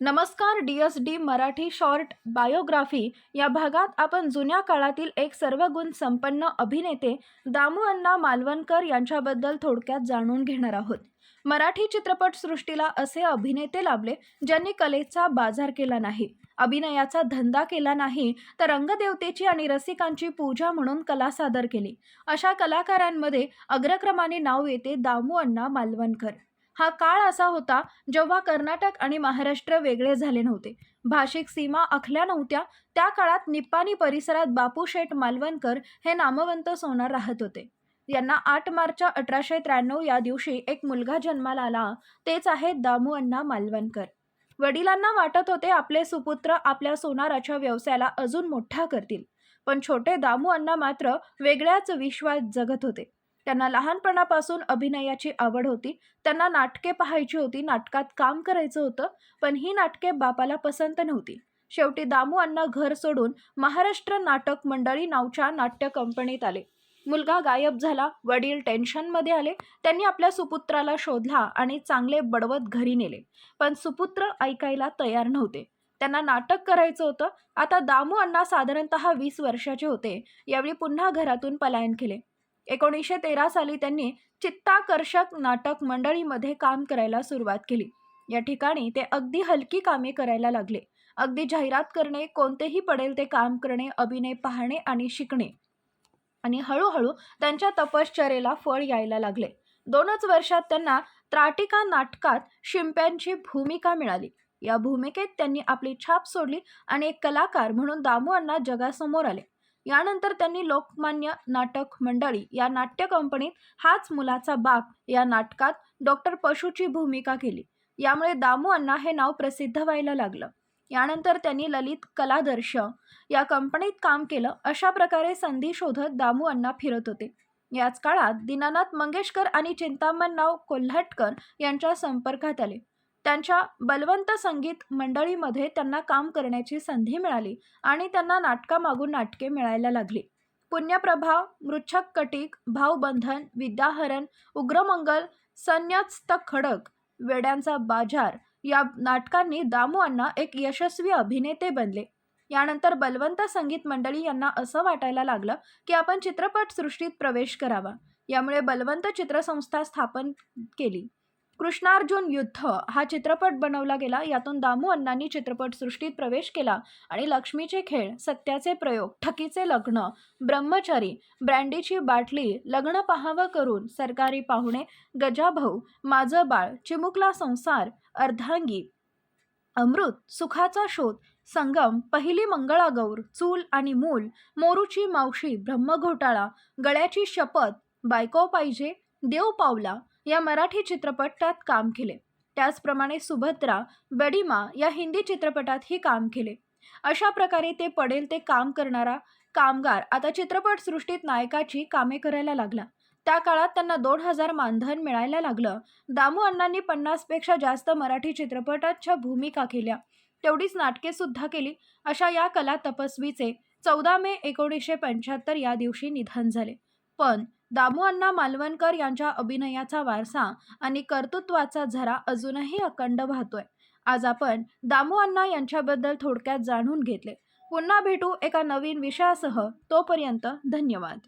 नमस्कार D S D Marathi short biography या भागात आपण जुन्या काळातील एक सर्वगुण संपन्न अभिनेते दामू अण्णा मालवणकर यांच्याबद्दल थोडक्यात जाणून घेणार आहोत. मराठी चित्रपटसृष्टीला असे अभिनेते लाभले ज्यांनी कलेचा बाजार केला नाही अभिनयाचा धंदा केला नाही तर रंगदेवतेची आणि रसिकांची पूजा म्हणून कला सादर केली. अशा कलाकारांमध्ये अग्रक्रमाने नाव येते दामू अण्णा मालवणकर. हा काळ असा होता जेव्हा कर्नाटक आणि महाराष्ट्र वेगळे झाले नव्हते. भाषिक सीमा आखल्या नव्हत्या त्या काळात निप्पाणी परिसरात बापू शेठ मालवणकर हे नामवंत सोनार राहत होते. यांना आठ मार्च अठराशे त्र्याण्णव या दिवशी एक मुलगा जन्माला आला तेच आहेत दामू अण्णा मालवणकर. वडिलांना वाटत होते आपले सुपुत्र आपल्या सोनाराच्या व्यवसायाला अजून मोठा करतील. पण छोटे दामू अण्णा मात्र वेगळ्याच विश्वात जगत होते. त्यांना लहानपणापासून अभिनयाची आवड होती. त्यांना नाटके पाहायची होती. नाटकात काम करायचं होतं पण ही नाटके बापाला पसंत नव्हती. शेवटी दामू अण्णा घर सोडून महाराष्ट्र नाटक मंडळी नावच्या नाट्य कंपनीत आले. मुलगा गायब झाला वडील टेन्शनमध्ये आले त्यांनी आपल्या सुपुत्राला शोधला आणि चांगले बडवत घरी नेले. पण सुपुत्र ऐकायला तयार नव्हते. त्यांना नाटक करायचं होतं. आता दामू अण्णा साधारणतः वीस वर्षाचे होते. यावेळी पुन्हा घरातून पलायन केले. एकोणीसशे तेरा साली त्यांनी चित्ताकर्षक नाटक मंडळीमध्ये काम करायला सुरुवात केली. या ठिकाणी ते अगदी हलकी कामे करायला लागले. अगदी जाहिरात करणे कोणतेही पडेल ते काम करणे अभिनय पाहणे आणि शिकणे. आणि हळूहळू त्यांच्या तपश्चर्येला फळ यायला लागले. दोनच वर्षात त्यांना त्राटिका नाटकात शिंप्यांची भूमिका मिळाली. या भूमिकेत त्यांनी आपली छाप सोडली आणि एक कलाकार म्हणून दामू अण्णा जगासमोर आले. यानंतर त्यांनी लोकमान्य नाटक मंडळी या नाट्य कंपनीत हाच मुलाचा बाप या नाटकात डॉक्टर पशूची भूमिका केली. यामुळे दामू अण्णा हे नाव प्रसिद्ध व्हायला लागलं. यानंतर त्यांनी ललित कलादर्श या कंपनीत काम केलं. अशा प्रकारे संधी शोधत दामू अण्णा फिरत होते. याच काळात दीनानाथ मंगेशकर आणि चिंतामणराव कोल्हटकर यांच्या संपर्कात आले. त्यांच्या बलवंत संगीत मंडळीमध्ये त्यांना काम करण्याची संधी मिळाली आणि त्यांना नाटकामागून नाटके मिळायला लागली. पुण्यप्रभा मृच्छक कटिक भावबंधन विद्याहरण उग्रमंगल संन्यस्त खडक वेड्यांचा बाजार या नाटकांनी दामू अण्णा एक यशस्वी अभिनेते बनले. यानंतर बलवंत संगीत मंडळी यांना असं वाटायला लागलं की आपण चित्रपटसृष्टीत प्रवेश करावा. यामुळे बलवंत चित्रसंस्था स्थापन केली. कृष्णार्जुन युद्ध हा चित्रपट बनवला गेला. यातून दामू अण्णांनी चित्रपटसृष्टीत प्रवेश केला आणि लक्ष्मीचे खेळ सत्याचे प्रयोग ठकीचे लग्न ब्रह्मचारी ब्रँडीची बाटली लग्न पहावं करून सरकारी पाहुणे गजाभाऊ माझं बाळ चिमुकला संसार अर्धांगी अमृत सुखाचा शोध संगम पहिली मंगळागौर चूल आणि मूल मोरूची मावशी ब्रह्मघोटाळा गळ्याची शपथ बायको पाहिजे देव पावला या मराठी चित्रपटात काम केले. त्याचप्रमाणे सुभद्रा बडीमा या हिंदी चित्रपटातही काम केले. अशा प्रकारे ते पडेल ते काम करणारा कामगार आता चित्रपटसृष्टीत नायकाची कामे करायला लागला. त्या काळात त्यांना दोन हजार मानधन मिळायला लागलं. दामू अण्णांनी पन्नासपेक्षा जास्त मराठी चित्रपटाच्या भूमिका केल्या. तेवढीच नाटके सुद्धा केली. अशा या कला तपस्वीचे चौदा मे एकोणीसशे पंच्याहत्तर या दिवशी निधन झाले. पण दामू अण्णा मालवणकर यांच्या अभिनयाचा वारसा आणि कर्तृत्वाचा झरा अजूनही अखंड वाहतोय. आज आपण दामू अण्णा यांच्याबद्दल थोडक्यात जाणून घेतले. पुन्हा भेटू एका नवीन विषयासह. तोपर्यंत धन्यवाद.